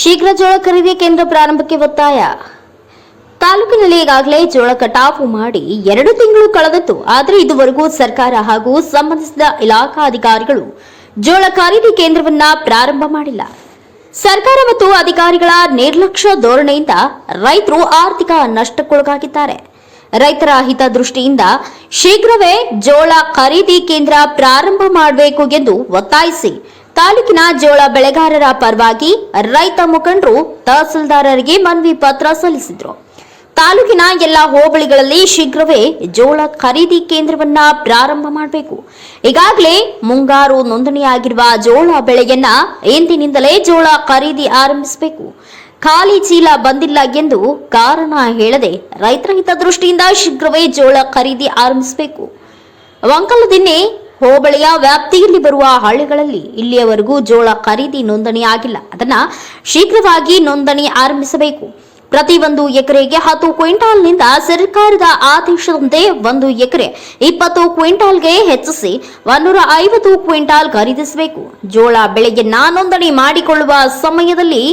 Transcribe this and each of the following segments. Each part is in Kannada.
ಶೀಘ್ರ ಜೋಳ ಖರೀದಿ ಕೇಂದ್ರ ಪ್ರಾರಂಭಕ್ಕೆ ಒತ್ತಾಯ. ತಾಲೂಕಿನಲ್ಲಿ ಈಗಾಗಲೇ ಜೋಳ ಕಟಾವು ಮಾಡಿ ಎರಡು ತಿಂಗಳು ಕಳೆದಿತ್ತು ಆದರೆ ಇದುವರೆಗೂ ಸರ್ಕಾರ ಹಾಗೂ ಸಂಬಂಧಿಸಿದ ಇಲಾಖಾ ಅಧಿಕಾರಿಗಳು ಜೋಳ ಖರೀದಿ ಕೇಂದ್ರವನ್ನ ಪ್ರಾರಂಭ ಮಾಡಿಲ್ಲ. ಸರ್ಕಾರ ಮತ್ತು ಅಧಿಕಾರಿಗಳ ನಿರ್ಲಕ್ಷ್ಯ ಧೋರಣೆಯಿಂದ ರೈತರು ಆರ್ಥಿಕ ನಷ್ಟಕ್ಕೊಳಗಾಗಿದ್ದಾರೆ. ರೈತರ ಹಿತದೃಷ್ಟಿಯಿಂದ ಶೀಘ್ರವೇ ಜೋಳ ಖರೀದಿ ಕೇಂದ್ರ ಪ್ರಾರಂಭ ಮಾಡಬೇಕು ಎಂದು ಒತ್ತಾಯಿಸಿ ತಾಲೂಕಿನ ಜೋಳ ಬೆಳೆಗಾರರ ಪರವಾಗಿ ರೈತ ಮುಖಂಡರು ತಹಸೀಲ್ದಾರರಿಗೆ ಮನವಿ ಪತ್ರ ಸಲ್ಲಿಸಿದರು. ತಾಲೂಕಿನ ಎಲ್ಲ ಹೋಬಳಿಗಳಲ್ಲಿ ಶೀಘ್ರವೇ ಜೋಳ ಖರೀದಿ ಕೇಂದ್ರವನ್ನ ಪ್ರಾರಂಭ ಮಾಡಬೇಕು. ಈಗಾಗಲೇ ಮುಂಗಾರು ನೋಂದಣಿಯಾಗಿರುವ ಜೋಳ ಬೆಳೆಯನ್ನ ಇಂದಿನಿಂದಲೇ ಜೋಳ ಖರೀದಿ ಆರಂಭಿಸಬೇಕು. ಖಾಲಿ ಚೀಲ ಬಂದಿಲ್ಲ ಎಂದು ಕಾರಣ ಹೇಳದೆ ರೈತರ ಹಿತದೃಷ್ಟಿಯಿಂದ ಶೀಘ್ರವೇ ಜೋಳ ಖರೀದಿ ಆರಂಭಿಸಬೇಕು. ವಂಕಲದಿನ್ನೆ ಹೋಬಳಿಯ ವ್ಯಾಪ್ತಿಯಲ್ಲಿ ಬರುವ ಹಳ್ಳಿಗಳಲ್ಲಿ ಇಲ್ಲಿಯವರೆಗೂ ಜೋಳ ಖರೀದಿ ನೋಂದಣಿ ಆಗಿಲ್ಲ ಅದನ್ನ ಶೀಘ್ರವಾಗಿ ನೋಂದಣಿ ಆರಂಭಿಸಬೇಕು. ಪ್ರತಿ ಒಂದು ಎಕರೆಗೆ ಹತ್ತು ಕ್ವಿಂಟಾಲ್ನಿಂದ ಸರ್ಕಾರದ ಆದೇಶದಂತೆ ಒಂದು ಎಕರೆ ಇಪ್ಪತ್ತು ಕ್ವಿಂಟಾಲ್ಗೆ ಹೆಚ್ಚಿಸಿ ಒಂದೂರ ಐವತ್ತು ಕ್ವಿಂಟಾಲ್ ಖರೀದಿಸಬೇಕು. ಜೋಳ ಬೆಳೆಗೆ ನೋಂದಣಿ ಮಾಡಿಕೊಳ್ಳುವ ಸಮಯದಲ್ಲಿ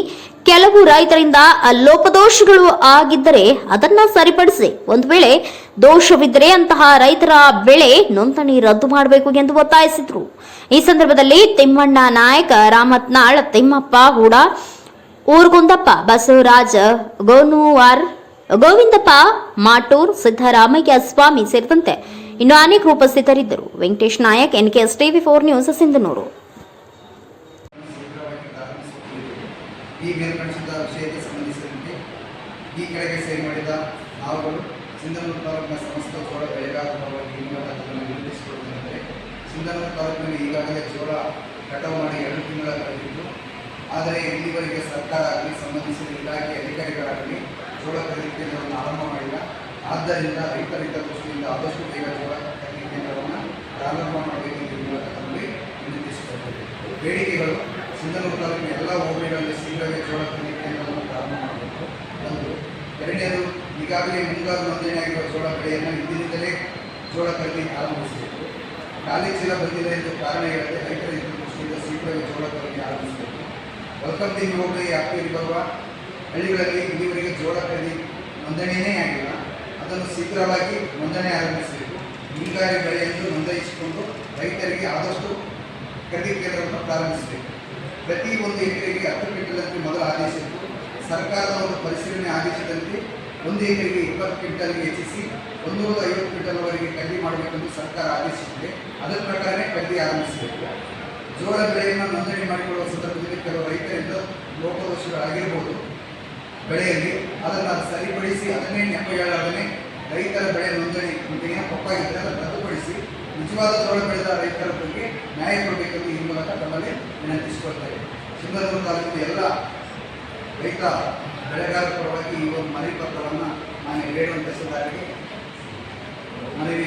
ಕೆಲವು ರೈತರಿಂದ ಲೋಪದೋಷಗಳು ಆಗಿದ್ದರೆ ಅದನ್ನ ಸರಿಪಡಿಸಿ. ಒಂದು ವೇಳೆ ದೋಷವಿದ್ದರೆ ಅಂತಹ ರೈತರ ಬೆಳೆ ನೋಂದಣಿ ರದ್ದು ಮಾಡಬೇಕು ಎಂದು ಒತ್ತಾಯಿಸಿದರು. ಈ ಸಂದರ್ಭದಲ್ಲಿ ತಿಮ್ಮಣ್ಣ ನಾಯಕ, ರಾಮತ್ನಾಳ್, ತಿಮ್ಮಪ್ಪ ಹೂಡ ಊರ್ಗುಂದಪ್ಪ ಬಸವರಾಜ, ಗೋನುವಾರ್, ಗೋವಿಂದಪ್ಪ ಮಾಟೂರ್, ಸಿದ್ದರಾಮಯ್ಯ ಸ್ವಾಮಿ ಸೇರಿದಂತೆ ಇನ್ನು ಅನೇಕರು ಉಪಸ್ಥಿತರಿದ್ದರು. Venkatesh Nayak NKS TV four news, Sindhanur. ಈ ಮೇಲ್ಕಣಿಸಿದ ವಿಷಯಕ್ಕೆ ಸಂಬಂಧಿಸಿದಂತೆ ಈ ಕೆಳಗೆ ಸಹಿ ಮಾಡಿದ ನಾವುಗಳು ಸಿಂಧನೂರು ತಾಲೂಕಿನ ಸಮಸ್ತ ಜೋಳ ಬೆಳೆಗಾರರ ಪರವಾಗಿ ಈ ಮೂಲಕ ಸಿಂಧನೂರು ತಾಲೂಕಿನಲ್ಲಿ ಈಗಾಗಲೇ ಜೋಳ ಕಟಾವು ಮಾಡಿ ಎರಡು ತಿಂಗಳ ಕಳೆದಿದ್ದು, ಆದರೆ ಇಲ್ಲಿವರೆಗೆ ಸರ್ಕಾರ ಆಗಲಿ ಸಂಬಂಧಿಸಿದ ಇಲಾಖೆ ಅಧಿಕಾರಿಗಳಾಗಲಿ ಜೋಳ ಖರೀದಿ ಕೇಂದ್ರವನ್ನು ಆರಂಭ ಮಾಡಿಲ್ಲ. ಆದ್ದರಿಂದ ರೈತರ ದೃಷ್ಟಿಯಿಂದ ಆದಷ್ಟು ಬೇಗ ಜೋಳ ಖರೀದಿ ಕೇಂದ್ರವನ್ನು ಪ್ರಾರಂಭ ಮಾಡಬೇಕೆಂದು ಈ ಮೂಲಕ ತಮ್ಮಲ್ಲಿ ವಿನಂತಿಸಿಕೊಳ್ಳುತ್ತೇವೆ ಬೇಡಿಕೆಗಳು ಸಿಂಧನೂರು ಎಲ್ಲ ಹೋಬಳಿಗಳಲ್ಲಿ ಶೀಘ್ರವೇ ಜೋಳ ಖರೀದಿ ಕೇಂದ್ರವನ್ನು ಪ್ರಾರಂಭ ಮಾಡಬೇಕು. ಒಂದು. ಎರಡನೇದು, ಈಗಾಗಲೇ ಮುಂಗಾರು ನೋಂದಣಿಯಾಗಿರುವ ಜೋಳ ಬೆಳೆಯನ್ನು ಇಂದಿನಿಂದಲೇ ಜೋಳ ಖರೀದಿ ಆರಂಭಿಸಬೇಕು. ಖಾಲಿ ಚೀಲ ಬಂದಿದೆ ಎಂದು ಕಾರಣ ಹೇಳದೆ ರೈತರ ದೃಷ್ಟಿಯಿಂದ ಶೀಘ್ರವೇ ಜೋಳ ಖರೀದಿ ಆರಂಭಿಸಬೇಕು. ವೆಲ್ಕಮ್ ದಿ ಹೋಬಳಿ ವ್ಯಾಪ್ತಿಯಲ್ಲಿ ಬರುವ ಹಳ್ಳಿಗಳಲ್ಲಿ ಇಲ್ಲಿವರೆಗೆ ಜೋಳ ಖರೀದಿ ನೋಂದಣಿಯೇ ಆಗಿಲ್ಲ. ಅದನ್ನು ಶೀಘ್ರವಾಗಿ ನೋಂದಣಿ ಆರಂಭಿಸಬೇಕು. ಮುಂಗಾರಿ ಬೆಳೆಯನ್ನು ನೋಂದಾಯಿಸಿಕೊಂಡು ರೈತರಿಗೆ ಆದಷ್ಟು ಖರೀದಿ ಕೇಂದ್ರವನ್ನು ಪ್ರಾರಂಭಿಸಬೇಕು. ಪ್ರತಿ ಒಂದು ಎಕರೆಗೆ ಹತ್ತು ಕ್ವಿಂಟಲ್ನಂತೆ ಮೊದಲ ಆದೇಶಿತ್ತು ಸರ್ಕಾರದ ಒಂದು ಪರಿಶೀಲನೆ ಆದೇಶದಂತೆ ಒಂದು ಎಕರೆಗೆ ಇಪ್ಪತ್ತು ಕ್ವಿಂಟಲ್ಗೆ ಹೆಚ್ಚಿಸಿ ಒಂದೂರ ಐವತ್ತು ಕ್ವಿಂಟಲ್ವರೆಗೆ ಕಡ್ಡಿ ಮಾಡಬೇಕೆಂದು ಸರ್ಕಾರ ಆದೇಶಿಸಿದೆ. ಅದರ ಪ್ರಕಾರನೇ ಕಡ್ಡಿ ಆರಂಭಿಸಬೇಕು. ಜೋಳ ಬೆಳೆಯನ್ನು ನೋಂದಣಿ ಮಾಡಿಕೊಳ್ಳುವ ಸಂದರ್ಭದಲ್ಲಿ ಕೆಲವು ರೈತರಿಂದ ಲೋಪದೋಷಗಳಾಗಿರ್ಬೋದು. ಬೆಳೆಯಲ್ಲಿ ಅದನ್ನು ಸರಿಪಡಿಸಿ ಅದನ್ನೇ ನೆಪ ಹೇಳಾದನೆ ರೈತರ ಬೆಳೆ ನೋಂದಣಿ ತಪ್ಪಾಗಿದ್ದರೆ ಅದನ್ನು ರದ್ದುಪಡಿಸಿ ನಿಜವಾದ ಜೋಳ ಬೆಳೆದ ರೈತರ ಬಗ್ಗೆ ನ್ಯಾಯ ಕೊಡಬೇಕೆಂದು ಈ ಮೂಲಕ ತಮ್ಮಲ್ಲಿ ವಿನಂತಿಸಿಕೊಳ್ತೇವೆ ಸಿಂಧನೂರು ತಾಲೂಕಿನ ಎಲ್ಲ ರೈತ ಬೆಳೆಗಾರರ ಪರವಾಗಿ ಈ ಒಂದು ಮನವಿ ಪತ್ರವನ್ನು ನಾನು ರೇಣು ತಹಸೀಲ್ದಾರಿಗೆ ಮನವಿಯನ್ನು